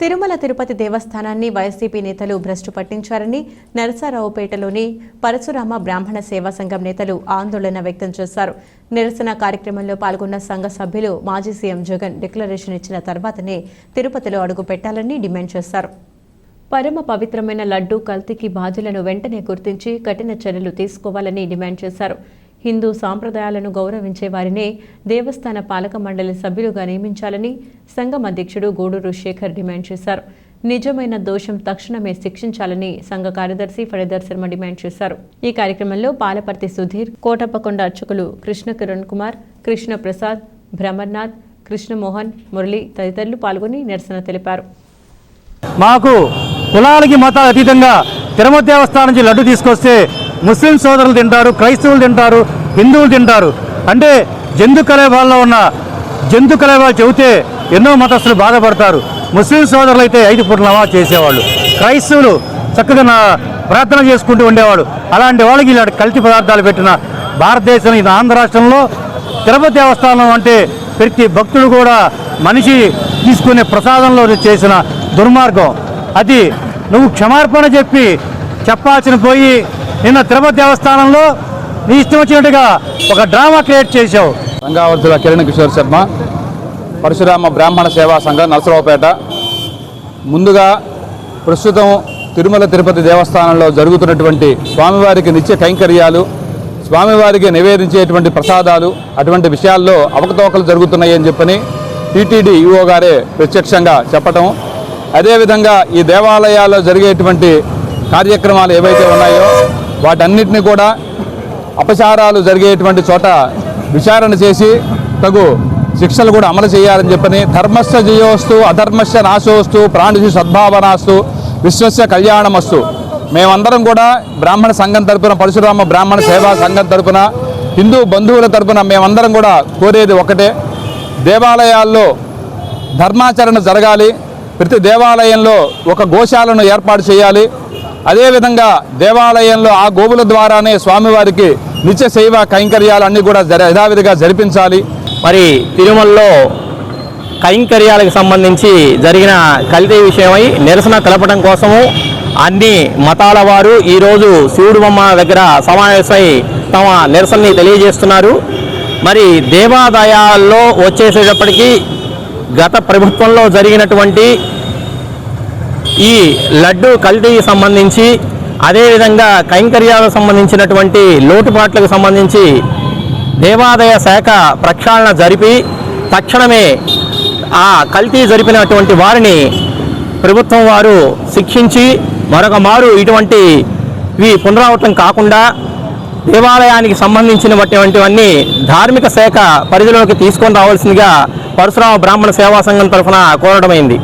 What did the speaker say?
Tirumala Tirupati దేవస్థానాన్ని YCP నేతలు భ్రష్టు పట్టించారని నరసరావుపేటలోని పరశురామ బ్రాహ్మణ సేవా సంఘం నేతలు ఆందోళన వ్యక్తం చేశారు. నిరసన కార్యక్రమంలో పాల్గొన్న సంఘ సభ్యులు మాజీ సీఎం జగన్ డిక్లరేషన్ ఇచ్చిన తర్వాతనే తిరుపతిలో అడుగు పెట్టాలని డిమాండ్ చేశారు. పరమ పవిత్రమైన లడ్డూ కల్తీకి బాధ్యులను వెంటనే గుర్తించి కఠిన చర్యలు తీసుకోవాలని డిమాండ్ చేశారు. హిందూ సాంప్రదాయాలను గౌరవించే వారినే దేవస్థాన పాలక మండలి సభ్యులుగా నియమించాలని సంఘం అధ్యక్షుడు గూడూరు శేఖర్ డిమాండ్ చేశారు. నిజమైన దోషం తక్షణమే శిక్షించాలని సంఘ కార్యదర్శి ఫణిధర్ శర్మ డిమాండ్ చేశారు. ఈ కార్యక్రమంలో పాలపర్తి సుధీర్ కోటప్పకొండ అర్చకులు కృష్ణ కిరణ్ కుమార్ కృష్ణ ప్రసాద్ భ్రమర్నాథ్ కృష్ణమోహన్ మురళి తదితరులు పాల్గొని నిరసన తెలిపారు. మాకు కులాలకి మతాలు అతీతంగా తిరుమల దేవస్థానం నుంచి లడ్డు తీసుకొస్తే ముస్లిం సోదరులు తింటారు క్రైస్తవులు తింటారు హిందువులు తింటారు. అంటే జంతు కలేబాల్లో ఉన్న జంతు కలేబాలు చెబితే ఎన్నో మతస్థులు బాధపడతారు. ముస్లిం సోదరులు అయితే ఐదు పూట్ల నమాజ్ చేసేవాళ్ళు. క్రైస్తవులు చక్కగా నా ప్రార్థన చేసుకుంటూ ఉండేవాడు అలాంటి వాళ్ళకి ఇలాంటి కల్తీ పదార్థాలు పెట్టిన భారతదేశం ఇది ఆంధ్ర రాష్ట్రంలో తిరుపతి దేవస్థానం అంటే ప్రతి భక్తుడు కూడా మనిషి తీసుకునే ప్రసాదంలో చేసిన దుర్మార్గం. అది నువ్వు క్షమార్పణ చెప్పి చెప్పాల్సిన పోయి నిన్న తిరుపతి దేవస్థానంలో నీ ఇష్టం వచ్చినట్టుగా ఒక డ్రామా క్రియేట్ చేశావు. గంగావర్తుల కిరణ్ కిషోర్ శర్మ పరశురామ బ్రాహ్మణ సేవా సంఘం నరసరావుపేట. ముందుగా ప్రస్తుతం తిరుమల తిరుపతి దేవస్థానంలో జరుగుతున్నటువంటి స్వామివారికి నిత్య కైంకర్యాలు స్వామివారికి నివేదించేటువంటి ప్రసాదాలు అటువంటి విషయాల్లో అవకతవకలు జరుగుతున్నాయి అని చెప్పని టీటీడీ ఈఓ గారే ప్రత్యక్షంగా చెప్పటం. అదేవిధంగా ఈ దేవాలయాల్లో జరిగేటువంటి కార్యక్రమాలు ఏవైతే ఉన్నాయో వాటన్నిటిని కూడా అపచారాలు జరిగేటువంటి చోట విచారణ చేసి తగు శిక్షలు కూడా అమలు చేయాలని చెప్పని ధర్మస్య జయోస్తు అధర్మస్య నాశోస్తు ప్రాణిషు సద్భావనాస్తు విశ్వస్య కళ్యాణమస్తు. మేమందరం కూడా బ్రాహ్మణ సంఘం తరపున పరశురామ బ్రాహ్మణ సేవా సంఘం తరపున హిందూ బంధువుల తరపున మేమందరం కూడా కోరేది ఒకటే. దేవాలయాల్లో ధర్మాచరణ జరగాలి. ప్రతి దేవాలయంలో ఒక గోశాలను ఏర్పాటు చేయాలి. అదేవిధంగా దేవాలయంలో ఆ గోవుల ద్వారానే స్వామివారికి నిత్య సేవ కైంకర్యాలన్నీ కూడా జర యథావిధిగా జరిపించాలి. మరి తిరుమలలో కైంకర్యాలకు సంబంధించి జరిగిన కలిత విషయమై నిరసన తెలపడం కోసము అన్ని మతాల వారు ఈరోజు శివుడు బొమ్మ దగ్గర సమావేశమై తమ నిరసనని తెలియజేస్తున్నారు. మరి దేవాదాయాల్లో వచ్చేసేటప్పటికీ గత ప్రభుత్వంలో జరిగినటువంటి ఈ లడ్డు కల్తీకి సంబంధించి అదేవిధంగా కైంకర్యాలకు సంబంధించినటువంటి లోటుపాట్లకు సంబంధించి దేవాదాయ శాఖ ప్రక్షాళన జరిపి తక్షణమే ఆ కల్తీ జరిపినటువంటి వారిని ప్రభుత్వం వారు శిక్షించి మరొక మారు ఇటువంటి ఇవి పునరావృతం కాకుండా దేవాలయానికి సంబంధించినటువంటివన్నీ ధార్మిక శాఖ పరిధిలోకి తీసుకొని రావాల్సిందిగా పరశురామ బ్రాహ్మణ సేవా సంఘం తరఫున కోరడమైంది.